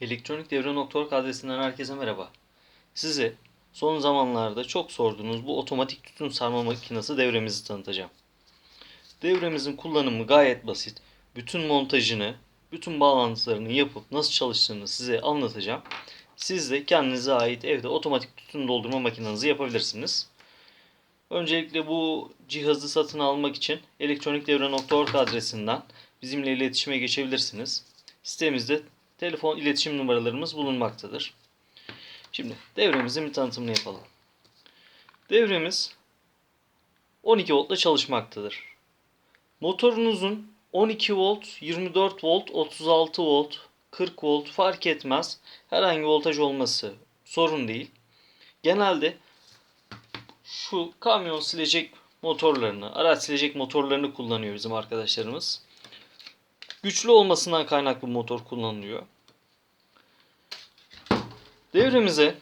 Elektronik Devre.org adresinden herkese merhaba. Size son zamanlarda çok sorduğunuz bu otomatik tütün sarma makinesi devremizi tanıtacağım. Devremizin kullanımı gayet basit. Bütün montajını, bütün bağlantılarını yapıp nasıl çalıştığını size anlatacağım. Siz de kendinize ait evde otomatik tütün doldurma makinenizi yapabilirsiniz. Öncelikle bu cihazı satın almak için elektronikdevre.org adresinden bizimle iletişime geçebilirsiniz. Sitemizde telefon iletişim numaralarımız bulunmaktadır. Şimdi devremizin bir tanıtımını yapalım. Devremiz 12 voltla çalışmaktadır. Motorunuzun 12 volt, 24 volt, 36 volt, 40 volt fark etmez. Herhangi voltaj olması sorun değil. Genelde şu kamyon silecek motorlarını, araç silecek motorlarını kullanıyor bizim arkadaşlarımız. Güçlü olmasından kaynaklı motor kullanılıyor. Devremize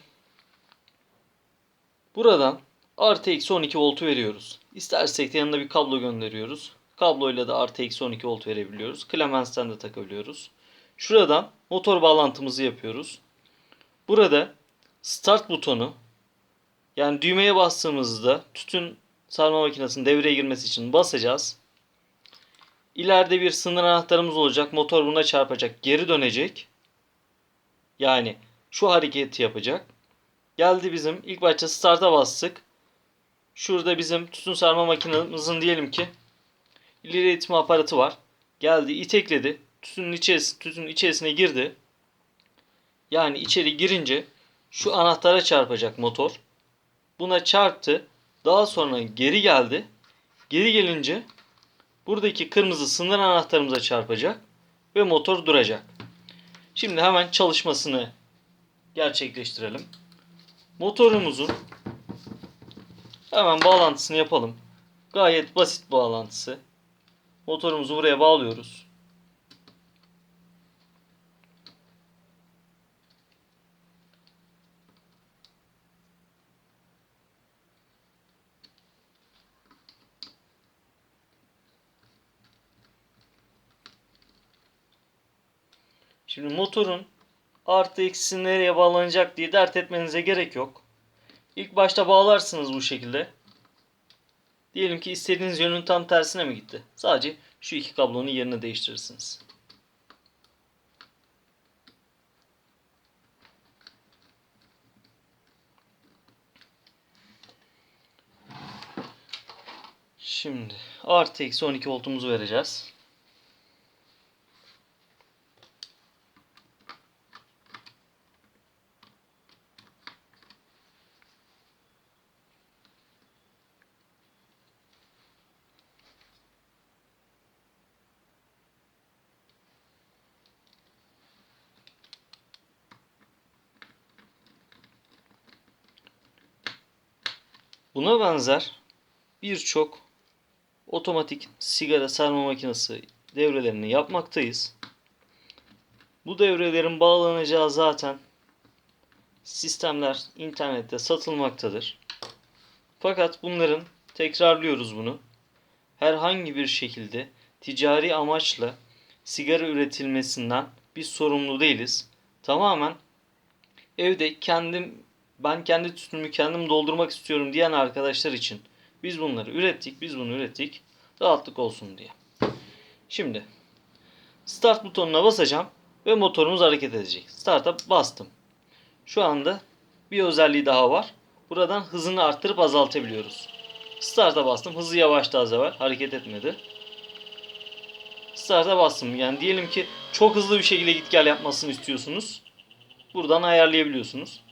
buradan artı eksi 12 voltu veriyoruz. İstersek de yanına bir kablo gönderiyoruz. Kabloyla da artı eksi 12 volt verebiliyoruz. Clemens'ten de takabiliyoruz. Şuradan motor bağlantımızı yapıyoruz. Burada start butonu yani düğmeye bastığımızda tütün sarma makinesinin devreye girmesi için basacağız. İleride bir sınır anahtarımız olacak. Motor buna çarpacak. Geri dönecek. Yani şu hareketi yapacak. Geldi bizim ilk başta start'a bastık. Şurada bizim tütün sarma makinemizin diyelim ki ileri itme aparatı var. Geldi itekledi. Tütünün içerisi, tütünün içerisine girdi. Yani içeri girince şu anahtara çarpacak motor. Buna çarptı. Daha sonra geri geldi. Geri gelince buradaki kırmızı sınır anahtarımıza çarpacak ve motor duracak. Şimdi hemen çalışmasını gerçekleştirelim. Motorumuzun hemen bağlantısını yapalım. Gayet basit bağlantısı. Motorumuzu buraya bağlıyoruz. Şimdi motorun artı eksisi nereye bağlanacak diye dert etmenize gerek yok. İlk başta bağlarsınız bu şekilde. Diyelim ki istediğiniz yönün tam tersine mi gitti? Sadece şu iki kablonun yerini değiştirirsiniz. Şimdi artı eksi 12 voltumuzu vereceğiz. Buna benzer birçok otomatik sigara sarma makinesi devrelerini yapmaktayız. Bu devrelerin bağlanacağı zaten sistemler internette satılmaktadır. Fakat bunların tekrarlıyoruz bunu. Herhangi bir şekilde ticari amaçla sigara üretilmesinden biz sorumlu değiliz. Tamamen evde kendim ben kendi tütünümü kendim doldurmak istiyorum diyen arkadaşlar için biz bunları ürettik. Biz bunu ürettik. Rahatlık olsun diye. Şimdi start butonuna basacağım ve motorumuz hareket edecek. Start'a bastım. Şu anda bir özelliği daha var. Buradan hızını arttırıp azaltabiliyoruz. Start'a bastım. Hızı yavaştı az evvel. Hareket etmedi. Start'a bastım. Yani diyelim ki çok hızlı bir şekilde git gel yapmasını istiyorsunuz. Buradan ayarlayabiliyorsunuz.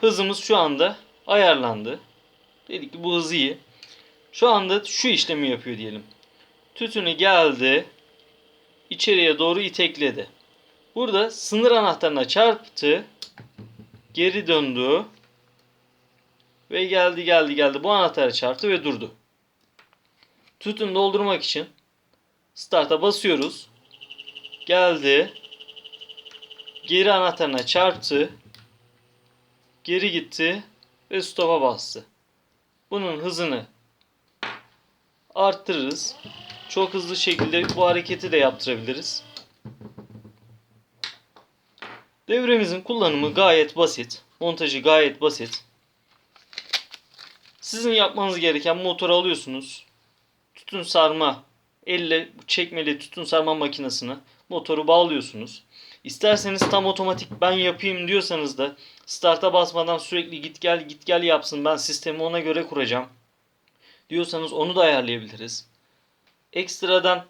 Hızımız şu anda ayarlandı. Dedik ki bu hız iyi. Şu anda şu işlemi yapıyor diyelim. Tütünü geldi. içeriye doğru itekledi. Burada sınır anahtarına çarptı. Geri döndü. Ve geldi geldi geldi. Bu anahtara çarptı ve durdu. Tütün doldurmak için start'a basıyoruz. Geldi. Geri anahtarına çarptı. Geri gitti ve stop'a bastı. Bunun hızını arttırırız. Çok hızlı şekilde bu hareketi de yaptırabiliriz. Devremizin kullanımı gayet basit. Montajı gayet basit. Sizin yapmanız gereken motoru alıyorsunuz. Tütün sarma elle çekmeli tütün sarma makinesine motoru bağlıyorsunuz. İsterseniz tam otomatik ben yapayım diyorsanız da starta basmadan sürekli git gel git gel yapsın ben sistemi ona göre kuracağım diyorsanız onu da ayarlayabiliriz. Ekstradan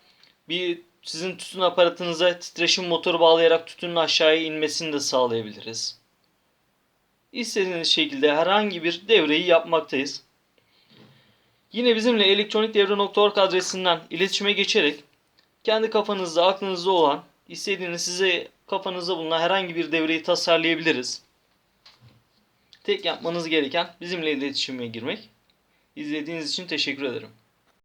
bir sizin tütün aparatınıza titreşim motoru bağlayarak tütünün aşağıya inmesini de sağlayabiliriz. İstediğiniz şekilde herhangi bir devreyi yapmaktayız. Yine bizimle elektronikdevre.org adresinden iletişime geçerek kendi kafanızda aklınızda olan istediğiniz size kafanızda bulunan herhangi bir devreyi tasarlayabiliriz. Tek yapmanız gereken bizimle iletişime girmek. İzlediğiniz için teşekkür ederim.